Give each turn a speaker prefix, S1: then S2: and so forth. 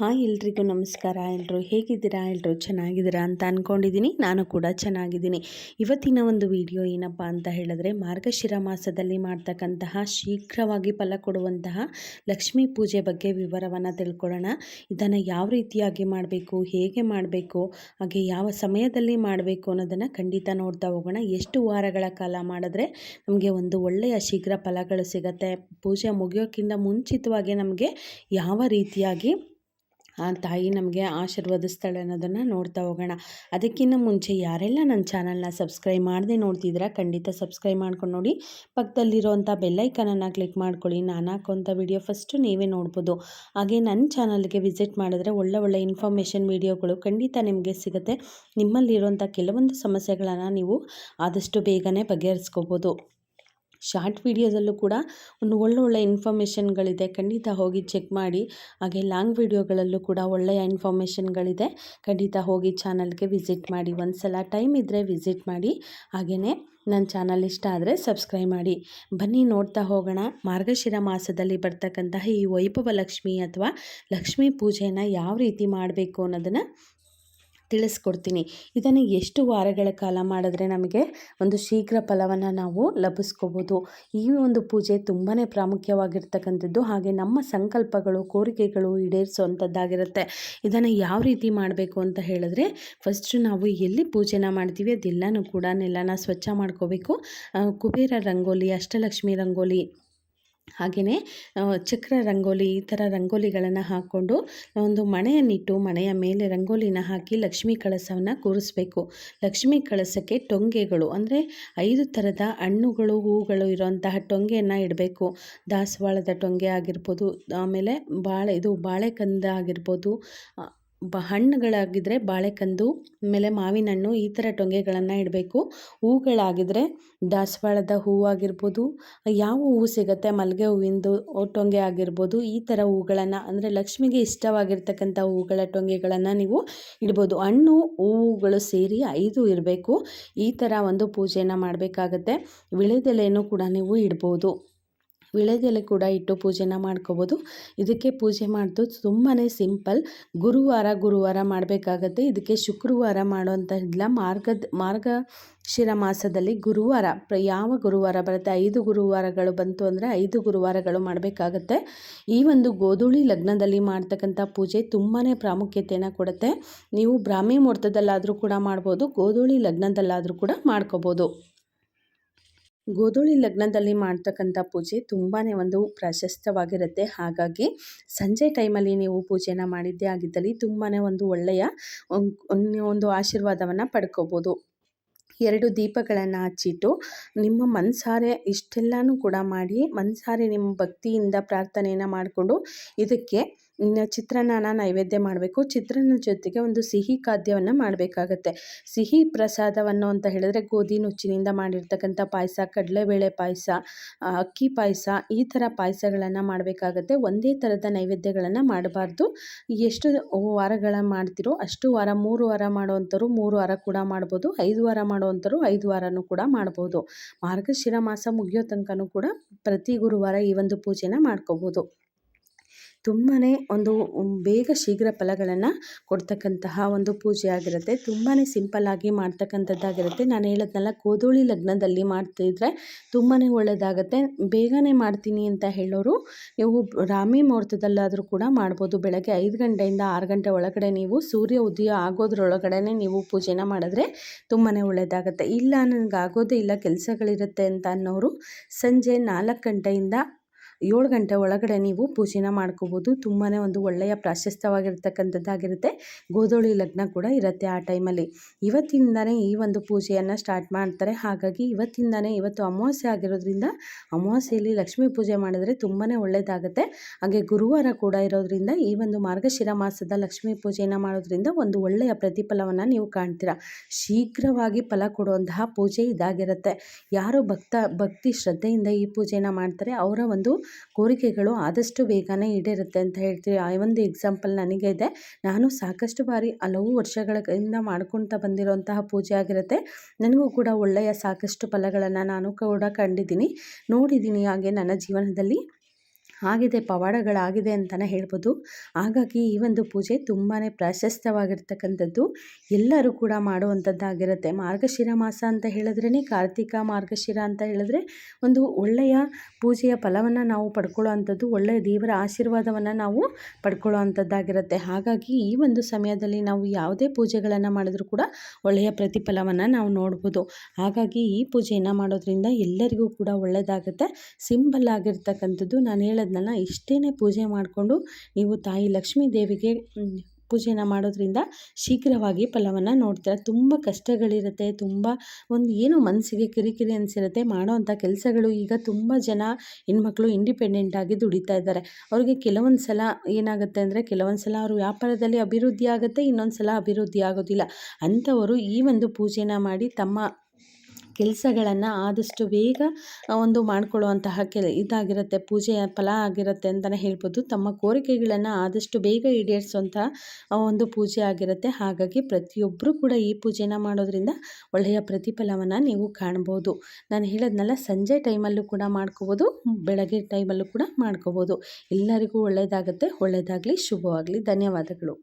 S1: Hi ಎಲ್ರಿಗೂ ನಮಸ್ಕಾರ. ಎಲ್ಲರೂ ಹೇಗಿದ್ದೀರಾ? ಎಲ್ಲರೂ ಚೆನ್ನಾಗಿದ್ದೀರಾ ಅಂತ ಅಂದ್ಕೊಂಡಿದ್ದೀನಿ ನಾನು ಕೂಡ ಚೆನ್ನಾಗಿದ್ದೀನಿ. ಇವತ್ತಿನ ಒಂದು ವಿಡಿಯೋ ಏನಪ್ಪ ಅಂತ ಹೇಳಿದ್ರೆ, ಮಾರ್ಗಶಿರ ಮಾಸದಲ್ಲಿ ಮಾಡ್ತಕ್ಕಂತಹ ಶೀಘ್ರವಾಗಿ ಫಲ ಕೊಡುವಂತಹ ಲಕ್ಷ್ಮೀ ಪೂಜೆ ಬಗ್ಗೆ ವಿವರವನ್ನು ತಿಳ್ಕೊಳ್ಳೋಣ. ಇದನ್ನು ಯಾವ ರೀತಿಯಾಗಿ ಮಾಡಬೇಕು? ಹೇಗೆ ಮಾಡಬೇಕು? ಹಾಗೆ ಯಾವ ಸಮಯದಲ್ಲಿ ಮಾಡಬೇಕು ಅನ್ನೋದನ್ನು ಖಂಡಿತ ನೋಡ್ತಾ ಹೋಗೋಣ. ಎಷ್ಟು ವಾರಗಳ ಕಾಲ ಮಾಡಿದ್ರೆ ನಮಗೆ ಒಂದು ಒಳ್ಳೆಯ ಶೀಘ್ರ ಫಲಗಳು ಸಿಗುತ್ತೆ. ಪೂಜೆ ಮುಗಿಯೋಕ್ಕಿಂತ ಮುಂಚಿತವಾಗಿ ನಮಗೆ ಯಾವ ರೀತಿಯಾಗಿ ತಾಯಿ ನಮಗೆ ಆಶೀರ್ವದಿಸ್ತಾಳೆ ಅನ್ನೋದನ್ನು ನೋಡ್ತಾ ಹೋಗೋಣ. ಅದಕ್ಕಿಂತ ಮುಂಚೆ ಯಾರೆಲ್ಲ ನನ್ನ ಚಾನಲ್ನ ಸಬ್ಸ್ಕ್ರೈಬ್ ಮಾಡದೆ ನೋಡ್ತಿದ್ದೀರಾ, ಖಂಡಿತ ಸಬ್ಸ್ಕ್ರೈಬ್ ಮಾಡ್ಕೊಂಡು ನೋಡಿ. ಪಕ್ಕದಲ್ಲಿರುವಂಥ ಬೆಲ್ಲೈಕನನ್ನು ಕ್ಲಿಕ್ ಮಾಡ್ಕೊಳ್ಳಿ. ನಾನು ಹಾಕೋಂಥ ವಿಡಿಯೋ ಫಸ್ಟು ನೀವೇ ನೋಡ್ಬೋದು. ಹಾಗೆ ನನ್ನ ಚಾನಲ್ಗೆ ವಿಸಿಟ್ ಮಾಡಿದ್ರೆ ಒಳ್ಳೆ ಒಳ್ಳೆ ಇನ್ಫಾರ್ಮೇಷನ್ ವೀಡಿಯೋಗಳು ಖಂಡಿತ ನಿಮಗೆ ಸಿಗುತ್ತೆ. ನಿಮ್ಮಲ್ಲಿರುವಂಥ ಕೆಲವೊಂದು ಸಮಸ್ಯೆಗಳನ್ನು ನೀವು ಆದಷ್ಟು ಬೇಗನೆ ಬಗೆಹರಿಸ್ಕೋಬೋದು. ಶಾರ್ಟ್ ವೀಡಿಯೋದಲ್ಲೂ ಕೂಡ ಒಂದು ಒಳ್ಳೊಳ್ಳೆ ಇನ್ಫಾರ್ಮೇಷನ್ಗಳಿದೆ. ಖಂಡಿತ ಹೋಗಿ ಚೆಕ್ ಮಾಡಿ. ಹಾಗೆ ಲಾಂಗ್ ವೀಡಿಯೋಗಳಲ್ಲೂ ಕೂಡ ಒಳ್ಳೆಯ ಇನ್ಫಾರ್ಮೇಷನ್ಗಳಿದೆ. ಖಂಡಿತ ಹೋಗಿ ಚಾನಲ್ಗೆ ವಿಸಿಟ್ ಮಾಡಿ. ಒಂದು ಸಲ ಟೈಮ್ ಇದ್ದರೆ ವಿಸಿಟ್ ಮಾಡಿ. ಹಾಗೆಯೇ ನನ್ನ ಚಾನಲ್ ಇಷ್ಟ ಆದರೆ ಸಬ್ಸ್ಕ್ರೈಬ್ ಮಾಡಿ. ಬನ್ನಿ ನೋಡ್ತಾ ಹೋಗೋಣ. ಮಾರ್ಗಶಿರ ಮಾಸದಲ್ಲಿ ಬರ್ತಕ್ಕಂತಹ ಈ ವೈಭವ ಲಕ್ಷ್ಮಿ ಅಥವಾ ಲಕ್ಷ್ಮೀ ಪೂಜೆಯನ್ನು ಯಾವ ರೀತಿ ಮಾಡಬೇಕು ಅನ್ನೋದನ್ನು ತಿಳಿಸ್ಕೊಡ್ತೀನಿ. ಇದನ್ನು ಎಷ್ಟು ವಾರಗಳ ಕಾಲ ಮಾಡಿದ್ರೆ ನಮಗೆ ಒಂದು ಶೀಘ್ರ ಫಲವನ್ನು ನಾವು ಲಭಿಸ್ಕೋಬೋದು. ಈ ಒಂದು ಪೂಜೆ ತುಂಬಾ ಪ್ರಾಮುಖ್ಯವಾಗಿರ್ತಕ್ಕಂಥದ್ದು. ಹಾಗೆ ನಮ್ಮ ಸಂಕಲ್ಪಗಳು, ಕೋರಿಕೆಗಳು ಈಡೇರಿಸುವಂಥದ್ದಾಗಿರುತ್ತೆ. ಇದನ್ನು ಯಾವ ರೀತಿ ಮಾಡಬೇಕು ಅಂತ ಹೇಳಿದ್ರೆ ಫಸ್ಟು ನಾವು ಎಲ್ಲಿ ಪೂಜೆನ ಮಾಡ್ತೀವಿ ಅದೆಲ್ಲನೂ ಕೂಡ ನೆಲನ ಸ್ವಚ್ಛ ಮಾಡ್ಕೋಬೇಕು. ಕುಬೇರ ರಂಗೋಲಿ, ಅಷ್ಟಲಕ್ಷ್ಮಿ ರಂಗೋಲಿ ಹಾಗೆಯೇ ಚಕ್ರ ರಂಗೋಲಿ ಈ ಥರ ರಂಗೋಲಿಗಳನ್ನು ಹಾಕ್ಕೊಂಡು, ಒಂದು ಮಣೆಯನ್ನಿಟ್ಟು ಮಣೆಯ ಮೇಲೆ ರಂಗೋಲಿನ ಹಾಕಿ ಲಕ್ಷ್ಮೀ ಕಳಸವನ್ನು ಕೂರಿಸ್ಬೇಕು. ಲಕ್ಷ್ಮೀ ಕಳಸಕ್ಕೆ ಟೊಂಗೆಗಳು ಅಂದರೆ ಐದು ಥರದ ಹಣ್ಣುಗಳು, ಹೂಗಳು ಇರೋಂತಹ ಟೊಂಗೆಯನ್ನು ಇಡಬೇಕು. ದಾಸವಾಳದ ಟೊಂಗೆ ಆಗಿರ್ಬೋದು, ಆಮೇಲೆ ಬಾಳೆ, ಇದು ಬಾಳೆಕಂದ ಆಗಿರ್ಬೋದು ಬ ಹಣ್ಣುಗಳಾಗಿದ್ದರೆ ಬಾಳೆಕಂದು, ಆಮೇಲೆ ಮಾವಿನ ಹಣ್ಣು ಈ ಥರ ಟೊಂಗೆಗಳನ್ನು ಇಡಬೇಕು. ಹೂಗಳಾಗಿದ್ದರೆ ದಾಸವಾಳದ ಹೂವಾಗಿರ್ಬೋದು ಯಾವ ಹೂವು ಸಿಗುತ್ತೆ ಮಲ್ಲಿಗೆ ಹೂವಿಂದು ಟೊಂಗೆ ಆಗಿರ್ಬೋದು, ಈ ಥರ ಹೂಗಳನ್ನು, ಅಂದರೆ ಲಕ್ಷ್ಮಿಗೆ ಇಷ್ಟವಾಗಿರ್ತಕ್ಕಂಥ ಹೂಗಳ ಟೊಂಗೆಗಳನ್ನು ನೀವು ಇಡ್ಬೋದು. ಹಣ್ಣು, ಹೂವುಗಳು ಸೇರಿ ಐದು ಇರಬೇಕು. ಈ ಥರ ಒಂದು ಪೂಜೆಯನ್ನು ಮಾಡಬೇಕಾಗತ್ತೆ. ವಿಳೆದೆಲೆಯನ್ನು ಕೂಡ ನೀವು ಇಡ್ಬೋದು. ವಿಳೆದೆಲೆ ಕೂಡ ಇಟ್ಟು ಪೂಜೆನ ಮಾಡ್ಕೋಬೋದು. ಇದಕ್ಕೆ ಪೂಜೆ ಮಾಡೋದು ತುಂಬಾ ಸಿಂಪಲ್. ಗುರುವಾರ ಗುರುವಾರ ಮಾಡಬೇಕಾಗತ್ತೆ. ಇದಕ್ಕೆ ಶುಕ್ರವಾರ ಮಾಡುವಂಥದ್ದಿಲ್ಲ ಮಾರ್ಗದ ಮಾರ್ಗ ಶಿರ ಮಾಸದಲ್ಲಿ ಗುರುವಾರ ಯಾವ ಗುರುವಾರ ಬರುತ್ತೆ? ಐದು ಗುರುವಾರಗಳು ಬಂತು ಅಂದರೆ ಐದು ಗುರುವಾರಗಳು ಮಾಡಬೇಕಾಗತ್ತೆ. ಈ ಒಂದು ಗೋಧೂಳಿ ಲಗ್ನದಲ್ಲಿ ಮಾಡ್ತಕ್ಕಂಥ ಪೂಜೆ ತುಂಬಾ ಪ್ರಾಮುಖ್ಯತೆಯನ್ನು ಕೊಡುತ್ತೆ. ನೀವು ಬ್ರಾಹ್ಮಿ ಮುಹೂರ್ತದಲ್ಲಾದರೂ ಕೂಡ ಮಾಡ್ಬೋದು. ಗೋಧೂಳಿ ಲಗ್ನದಲ್ಲಾದರೂ ಕೂಡ ಮಾಡ್ಕೋಬೋದು. ಗೋಧೂಳಿ ಲಗ್ನದಲ್ಲಿ ಮಾಡ್ತಕ್ಕಂಥ ಪೂಜೆ ತುಂಬಾ ಒಂದು ಪ್ರಶಸ್ತವಾಗಿರುತ್ತೆ. ಹಾಗಾಗಿ ಸಂಜೆ ಟೈಮಲ್ಲಿ ನೀವು ಪೂಜೆನ ಮಾಡಿದ್ದೇ ಆಗಿದ್ದಲ್ಲಿ ತುಂಬಾ ಒಂದು ಒಳ್ಳೆಯ ಒಂದು ಆಶೀರ್ವಾದವನ್ನು ಪಡ್ಕೋಬೋದು. ಎರಡು ದೀಪಗಳನ್ನು ಹಚ್ಚಿಟ್ಟು ನಿಮ್ಮ ಮನಸಾರೆ ಇಷ್ಟೆಲ್ಲನೂ ಕೂಡ ಮಾಡಿ ಮನಸಾರೆ ನಿಮ್ಮ ಭಕ್ತಿಯಿಂದ ಪ್ರಾರ್ಥನೆಯನ್ನು ಮಾಡಿಕೊಂಡು ಇದಕ್ಕೆ ಇನ್ನು ಚಿತ್ರಾನ್ನನ ನೈವೇದ್ಯ ಮಾಡಬೇಕು. ಚಿತ್ರಾನ್ನ ಜೊತೆಗೆ ಒಂದು ಸಿಹಿ ಖಾದ್ಯವನ್ನು ಮಾಡಬೇಕಾಗತ್ತೆ. ಸಿಹಿ ಪ್ರಸಾದವನ್ನು ಅಂತ ಹೇಳಿದ್ರೆ ಗೋಧಿ ನುಚ್ಚಿನಿಂದ ಮಾಡಿರ್ತಕ್ಕಂಥ ಪಾಯಸ, ಕಡಲೆಬೇಳೆ ಪಾಯಸ ಅಕ್ಕಿ ಪಾಯಸ ಈ ಥರ ಪಾಯಸಗಳನ್ನು ಮಾಡಬೇಕಾಗತ್ತೆ. ಒಂದೇ ಥರದ ನೈವೇದ್ಯಗಳನ್ನು ಮಾಡಬಾರ್ದು. ಎಷ್ಟು ವಾರಗಳ ಮಾಡ್ತಿರೋ ಅಷ್ಟು ವಾರ, ಮೂರು ವಾರ ಮಾಡುವಂಥವ್ರು ಮೂರು ವಾರ ಕೂಡ ಮಾಡ್ಬೋದು. ಐದು ವಾರ ಮಾಡುವಂಥವ್ರು ಐದು ವಾರನೂ ಕೂಡ ಮಾಡ್ಬೋದು. ಮಾರ್ಗಶಿರ ಮಾಸ ಮುಗಿಯೋ ತನಕನೂ ಕೂಡ ಪ್ರತಿ ಗುರುವಾರ ಈ ಒಂದು ಪೂಜೆನ ಮಾಡ್ಕೋಬೋದು. ತುಂಬಾ ಒಂದು ಬೇಗ ಶೀಘ್ರ ಫಲಗಳನ್ನು ಕೊಡ್ತಕ್ಕಂತಹ ಒಂದು ಪೂಜೆ ಆಗಿರುತ್ತೆ. ತುಂಬಾ ಸಿಂಪಲ್ಲಾಗಿ ಮಾಡ್ತಕ್ಕಂಥದ್ದಾಗಿರುತ್ತೆ. ನಾನು ಹೇಳೋದ್ನಲ್ಲ ಕೋದೋಳಿ ಲಗ್ನದಲ್ಲಿ ಮಾಡ್ತಿದ್ರೆ ತುಂಬಾ ಒಳ್ಳೆಯದಾಗುತ್ತೆ ಬೇಗನೆ ಮಾಡ್ತೀನಿ ಅಂತ ಹೇಳೋರು ನೀವು ರಾಮಿ ಮುಹೂರ್ತದಲ್ಲಾದರೂ ಕೂಡ ಮಾಡ್ಬೋದು. ಬೆಳಗ್ಗೆ ಐದು ಗಂಟೆಯಿಂದ ಆರು ಗಂಟೆ ಒಳಗಡೆ ನೀವು ಸೂರ್ಯ ಉದಯ ಆಗೋದ್ರೊಳಗಡೆ ನೀವು ಪೂಜೆನ ಮಾಡಿದ್ರೆ ತುಂಬಾ ಒಳ್ಳೆಯದಾಗುತ್ತೆ ಇಲ್ಲ ನನಗೆ ಇಲ್ಲ, ಕೆಲಸಗಳಿರುತ್ತೆ ಅಂತ ಅನ್ನೋರು ಸಂಜೆ ನಾಲ್ಕು ಗಂಟೆಯಿಂದ ಏಳು ಗಂಟೆ ಒಳಗಡೆ ನೀವು ಪೂಜೆನ ಮಾಡ್ಕೋಬೋದು. ತುಂಬಾ ಒಂದು ಒಳ್ಳೆಯ ಪ್ರಾಶಸ್ತ್ಯವಾಗಿರ್ತಕ್ಕಂಥದ್ದಾಗಿರುತ್ತೆ ಗೋಧೂಳಿ ಲಗ್ನ ಕೂಡ ಇರುತ್ತೆ ಆ ಟೈಮಲ್ಲಿ. ಇವತ್ತಿಂದನೇ ಈ ಒಂದು ಪೂಜೆಯನ್ನು ಸ್ಟಾರ್ಟ್ ಮಾಡ್ತಾರೆ. ಹಾಗಾಗಿ ಇವತ್ತಿಂದನೇ ಇವತ್ತು ಅಮಾವಾಸ್ಯೆ ಆಗಿರೋದ್ರಿಂದ ಅಮಾವಾಸ್ಯೆಯಲ್ಲಿ ಲಕ್ಷ್ಮೀ ಪೂಜೆ ಮಾಡಿದರೆ ತುಂಬಾ ಒಳ್ಳೆಯದಾಗುತ್ತೆ. ಹಾಗೆ ಗುರುವಾರ ಕೂಡ ಇರೋದ್ರಿಂದ ಈ ಒಂದು ಮಾರ್ಗಶಿರ ಮಾಸದ ಲಕ್ಷ್ಮೀ ಪೂಜೆಯನ್ನು ಮಾಡೋದ್ರಿಂದ ಒಂದು ಒಳ್ಳೆಯ ಪ್ರತಿಫಲವನ್ನು ನೀವು ಕಾಣ್ತೀರಾ. ಶೀಘ್ರವಾಗಿ ಫಲ ಕೊಡುವಂತಹ ಪೂಜೆ ಇದಾಗಿರುತ್ತೆ. ಯಾರು ಭಕ್ತ, ಭಕ್ತಿ ಶ್ರದ್ಧೆಯಿಂದ ಈ ಪೂಜೆಯನ್ನು ಮಾಡ್ತಾರೆ. ಅವರ ಒಂದು ಕೋರಿಕೆಗಳು ಆದಷ್ಟು ಬೇಗನೆ ಈಡೇರುತ್ತೆ ಅಂತ ಹೇಳ್ತೀವಿ. ಆ ಒಂದು ಎಕ್ಸಾಂಪಲ್ ನನಗೆ ಇದೆ. ನಾನು ಸಾಕಷ್ಟು ಬಾರಿ ಹಲವು ವರ್ಷಗಳಿಂದ ಮಾಡ್ಕೊಳ್ತಾ ಬಂದಿರುವಂತಹ ಪೂಜೆ ಆಗಿರುತ್ತೆ. ನನಗೂ ಕೂಡ ಒಳ್ಳೆಯ ಸಾಕಷ್ಟು ಫಲಗಳನ್ನು ನಾನು ಕೂಡ ಕಂಡಿದ್ದೀನಿ. ನೋಡಿದ್ದೀನಿ ಹಾಗೆ ನನ್ನ ಜೀವನದಲ್ಲಿ. ಆಗಿದೆ ಪವಾಡಗಳಾಗಿದೆ ಅಂತಲೇ ಹೇಳ್ಬೋದು. ಹಾಗಾಗಿ ಈ ಒಂದು ಪೂಜೆ ತುಂಬಾ ಪ್ರಾಶಸ್ತ್ಯವಾಗಿರ್ತಕ್ಕಂಥದ್ದು ಎಲ್ಲರೂ ಕೂಡ ಮಾಡುವಂಥದ್ದಾಗಿರುತ್ತೆ. ಮಾರ್ಗಶಿರ ಮಾಸ ಅಂತ ಹೇಳಿದ್ರೇ ಕಾರ್ತಿಕ ಮಾರ್ಗಶಿರ ಅಂತ ಹೇಳಿದ್ರೆ ಒಂದು ಒಳ್ಳೆಯ ಪೂಜೆಯ ಫಲವನ್ನು ನಾವು ಪಡ್ಕೊಳ್ಳೋ ಅಂಥದ್ದು ಒಳ್ಳೆಯ ದೇವರ ಆಶೀರ್ವಾದವನ್ನು ನಾವು ಪಡ್ಕೊಳ್ಳೋ ಅಂಥದ್ದಾಗಿರುತ್ತೆ ಹಾಗಾಗಿ ಈ ಒಂದು ಸಮಯದಲ್ಲಿ ನಾವು ಯಾವುದೇ ಪೂಜೆಗಳನ್ನು ಮಾಡಿದ್ರೂ ಕೂಡ ಒಳ್ಳೆಯ ಪ್ರತಿಫಲವನ್ನು ನಾವು ನೋಡ್ಬೋದು. ಹಾಗಾಗಿ ಈ ಪೂಜೆಯನ್ನು ಮಾಡೋದ್ರಿಂದ ಎಲ್ಲರಿಗೂ ಕೂಡ ಒಳ್ಳೆಯದಾಗುತ್ತೆ. ಸಿಂಪಲ್ ಆಗಿರ್ತಕ್ಕಂಥದ್ದು. ನಾನು ಹೇಳೋದು ಅದನ್ನೆಲ್ಲ ಇಷ್ಟೇ ಪೂಜೆ ಮಾಡಿಕೊಂಡು ನೀವು ತಾಯಿ ಲಕ್ಷ್ಮೀ ದೇವಿಗೆ ಪೂಜೆನ ಮಾಡೋದ್ರಿಂದ ಶೀಘ್ರವಾಗಿ ಫಲವನ್ನು ನೋಡ್ತಾರೆ. ತುಂಬ ಕಷ್ಟಗಳಿರುತ್ತೆ, ತುಂಬ ಒಂದು ಏನು ಮನಸ್ಸಿಗೆ ಕಿರಿಕಿರಿ ಅನಿಸಿರುತ್ತೆ. ಮಾಡೋ ಅಂಥ ಕೆಲಸಗಳು ಈಗ ತುಂಬ ಜನ ಹೆಣ್ಮಕ್ಳು ಇಂಡಿಪೆಂಡೆಂಟಾಗಿ ದುಡಿತಾ ಇದ್ದಾರೆ. ಅವ್ರಿಗೆ ಕೆಲವೊಂದು ಸಲ ಏನಾಗುತ್ತೆ ಅಂದರೆ ಕೆಲವೊಂದು ಸಲ ಅವರು ವ್ಯಾಪಾರದಲ್ಲಿ ಅಭಿವೃದ್ಧಿ ಆಗುತ್ತೆ, ಇನ್ನೊಂದು ಸಲ ಅಭಿವೃದ್ಧಿ ಆಗೋದಿಲ್ಲ. ಅಂಥವರು ಈ ಒಂದು ಪೂಜೆನ ಮಾಡಿ ತಮ್ಮ ಕೆಲಸಗಳನ್ನು ಆದಷ್ಟು ಬೇಗ ಒಂದು ಮಾಡಿಕೊಳ್ಳುವಂತಹ ಕೆಲ, ಇದಾಗಿರುತ್ತೆ, ಪೂಜೆಯ ಫಲ ಆಗಿರುತ್ತೆ ಅಂತಲೇ ಹೇಳ್ಬೋದು. ತಮ್ಮ ಕೋರಿಕೆಗಳನ್ನು ಆದಷ್ಟು ಬೇಗ ಈಡೇರಿಸುವಂತಹ ಒಂದು ಪೂಜೆ ಆಗಿರುತ್ತೆ. ಹಾಗಾಗಿ ಪ್ರತಿಯೊಬ್ಬರೂ ಕೂಡ ಈ ಪೂಜೆನ ಮಾಡೋದ್ರಿಂದ ಒಳ್ಳೆಯ ಪ್ರತಿಫಲವನ್ನು ನೀವು ಕಾಣ್ಬೋದು. ನಾನು ಹೇಳೋದ್ನಲ್ಲ, ಸಂಜೆ ಟೈಮಲ್ಲೂ ಕೂಡ ಮಾಡ್ಕೋಬೋದು, ಬೆಳಗ್ಗೆ ಟೈಮಲ್ಲೂ ಕೂಡ ಮಾಡ್ಕೋಬೋದು. ಎಲ್ಲರಿಗೂ ಒಳ್ಳೆಯದಾಗುತ್ತೆ ಒಳ್ಳೆಯದಾಗಲಿ ಶುಭವಾಗಲಿ. ಧನ್ಯವಾದಗಳು.